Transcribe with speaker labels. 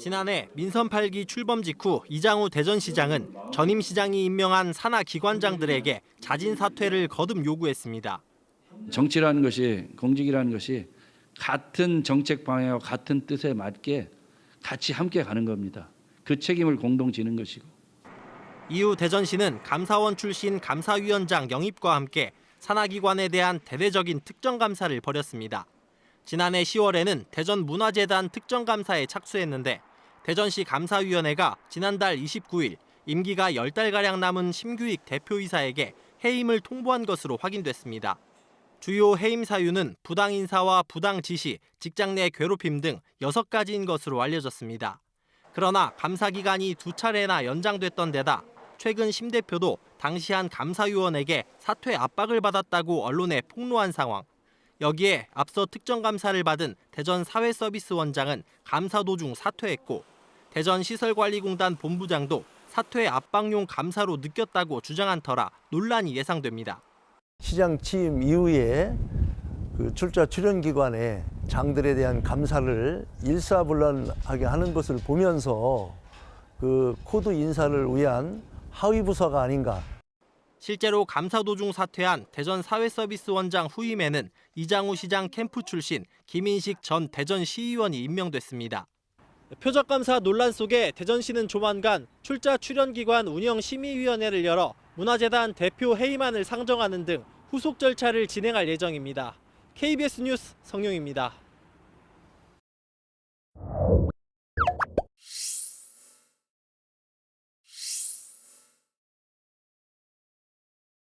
Speaker 1: 지난해 민선 8기 출범 직후 이장우 대전시장은 전임 시장이 임명한 산하 기관장들에게 자진 사퇴를 거듭 요구했습니다.
Speaker 2: 정치라는 것이 공직이라는 것이 같은 정책 방향과 같은 뜻에 맞게 같이 함께 가는 겁니다. 그 책임을 공동 지는 것이고
Speaker 1: 이후 대전시는 감사원 출신 감사위원장 영입과 함께 산하기관에 대한 대대적인 특정 감사를 벌였습니다. 지난해 10월에는 대전 문화재단 특정 감사에 착수했는데 대전시 감사위원회가 지난달 29일 임기가 10달가량 남은 심규익 대표이사에게 해임을 통보한 것으로 확인됐습니다. 주요 해임 사유는 부당 인사와 부당 지시, 직장 내 괴롭힘 등 6가지인 것으로 알려졌습니다. 그러나 감사 기간이 두 차례나 연장됐던 데다 최근 심 대표도 당시 한 감사위원에게 사퇴 압박을 받았다고 언론에 폭로한 상황. 여기에 앞서 특정 감사를 받은 대전 사회서비스 원장은 감사 도중 사퇴했고 대전시설관리공단 본부장도 사퇴 압박용 감사로 느꼈다고 주장한 터라 논란이 예상됩니다.
Speaker 3: 시장 취임 이후에 그 출자 출연 기관에 장들에 대한 감사를 일사불란하게 하는 것을 보면서 그 코드 인사를 위한 하위 부서가 아닌가
Speaker 1: 실제로 감사 도중 사퇴한 대전 사회서비스원장 후임에는 이장우 시장 캠프 출신 김인식 전 대전시의원이 임명됐습니다. 표적 감사 논란 속에 대전시는 조만간 출자 출연 기관 운영 심의위원회를 열어 문화재단 대표 해임안을 상정하는 등 후속 절차를 진행할 예정입니다. KBS 뉴스 성용입니다.